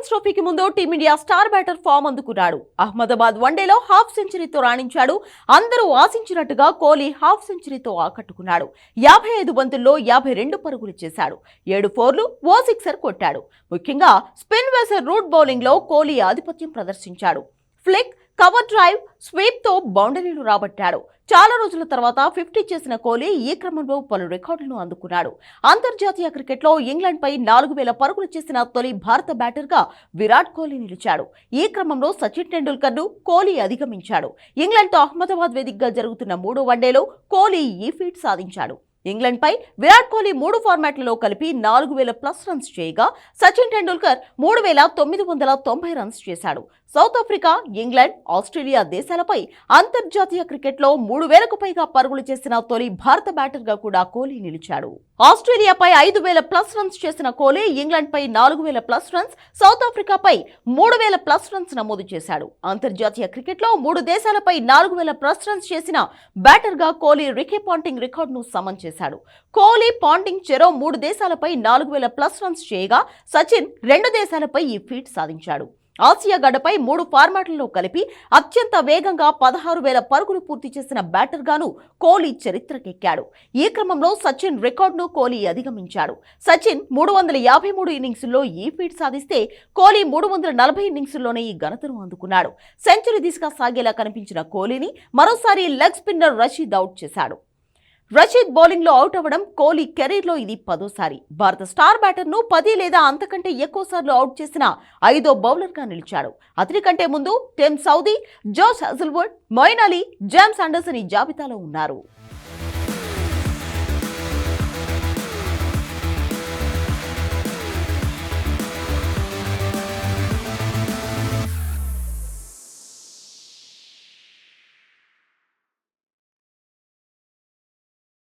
Champions ట్రోఫీకి ముందు team India star batter form అందుకున్నాడు. అహ్మదాబాద్ వన్డేలో హాఫ్ సెంచరీతో రాణించాడు. అందరూ ఆశించినట్టుగా కోహ్లీ హాఫ్ సెంచరీతో ఆకట్టుకున్నాడు. యాభై ఐదు బంతుల్లో యాభై రెండు పరుగులు చేశాడు. ఏడు ఫోర్లు ఓ సిక్సర్ కొట్టాడు. ముఖ్యంగా స్పిన్ వేసర్ రూట్ బౌలింగ్లో కోహ్లీ ఆధిపత్యం ప్రదర్శించాడు. ఫ్లిక్ కవర్ డ్రైవ్ స్వీప్తో బౌండరీలు రాబట్టాడు. చాలా రోజుల తర్వాత ఫిఫ్టీ చేసిన కోహ్లీ ఈ క్రమంలో పలు రికార్డులను అందుకున్నాడు. అంతర్జాతీయ క్రికెట్లో ఇంగ్లాండ్పై నాలుగు వేల పరుగులు చేసిన తొలి భారత బ్యాటర్గా విరాట్ కోహ్లీ నిలిచాడు. ఈ క్రమంలో సచిన్ టెండూల్కర్ను కోహ్లీ అధిగమించాడు. ఇంగ్లాండ్తో అహ్మదాబాద్ వేదికగా జరుగుతున్న మూడో వన్డేలో కోహ్లీ ఈ ఫీట్ సాధించాడు. ఇంగ్లాండ్పై విరాట్ కోహ్లీ మూడు ఫార్మాట్లలో కలిపి నాలుగు వేల ప్లస్ రన్స్ చేయగా సచిన్ టెండూల్కర్ మూడు వేల తొమ్మిది వందల తొంభై రన్స్ చేశాడు. సౌత్ ఆఫ్రికా ఇంగ్లాండ్ ఆస్ట్రేలియా దేశాలపై అంతర్జాతీయ క్రికెట్లో మూడు వేలకు పైగా పరుగులు చేసిన తొలి భారత బ్యాటర్గా కూడా కోహ్లీ నిలిచాడు. ఆస్ట్రేలియాపై ఐదు వేల ప్లస్ రన్స్ చేసిన కోహ్లీ ఇంగ్లాండ్పై నాలుగు వేల ప్లస్ రన్స్ సౌత్ ఆఫ్రికాపై మూడు వేల ప్లస్ రన్స్ నమోదు చేశాడు. అంతర్జాతీయ క్రికెట్లో మూడు దేశాలపై నాలుగు వేల ప్లస్ రన్స్ చేసిన బ్యాటర్గా కోహ్లీ రికీ పాంటింగ్ రికార్డును సమన్ చేశాడు. కోహ్లీ పాంటింగ్ చెరో మూడు దేశాలపై నాలుగు వేల ప్లస్ రన్స్ చేయగా సచిన్ రెండు దేశాలపై ఈ ఫీట్ సాధించాడు. ఆసియా గడ్డపై మూడు ఫార్మాట్లలో కలిపి అత్యంత వేగంగా పదహారు వేల పరుగులు పూర్తి చేసిన బ్యాటర్గాను కోహ్లీ చరిత్రకెక్కాడు. ఈ క్రమంలో సచిన్ రికార్డును కోహ్లీ అధిగమించాడు. సచిన్ మూడు వందల యాభై మూడు ఇన్నింగ్స్లో ఈ ఫీట్ సాధిస్తే కోహ్లీ మూడు వందల నలభై ఇన్నింగ్స్లోనే ఈ ఘనతను అందుకున్నాడు. సెంచరీ దిశగా సాగేలా కనిపించిన కోహ్లీని మరోసారి లెగ్ స్పిన్నర్ రషీద్ అవుట్ చేశాడు. రషీద్ బౌలింగ్లో అవుట్ అవ్వడం కోహ్లీ కెరీర్లో ఇది పదోసారి. భారత స్టార్ బ్యాటర్ను పది లేదా అంతకంటే ఎక్కువ సార్లు అవుట్ చేసిన ఐదో బౌలర్గా నిలిచాడు. అతని కంటే ముందు Tim Southee Josh Hazlewood Moeen Ali James Anderson ఈ జాబితాలో ఉన్నారు.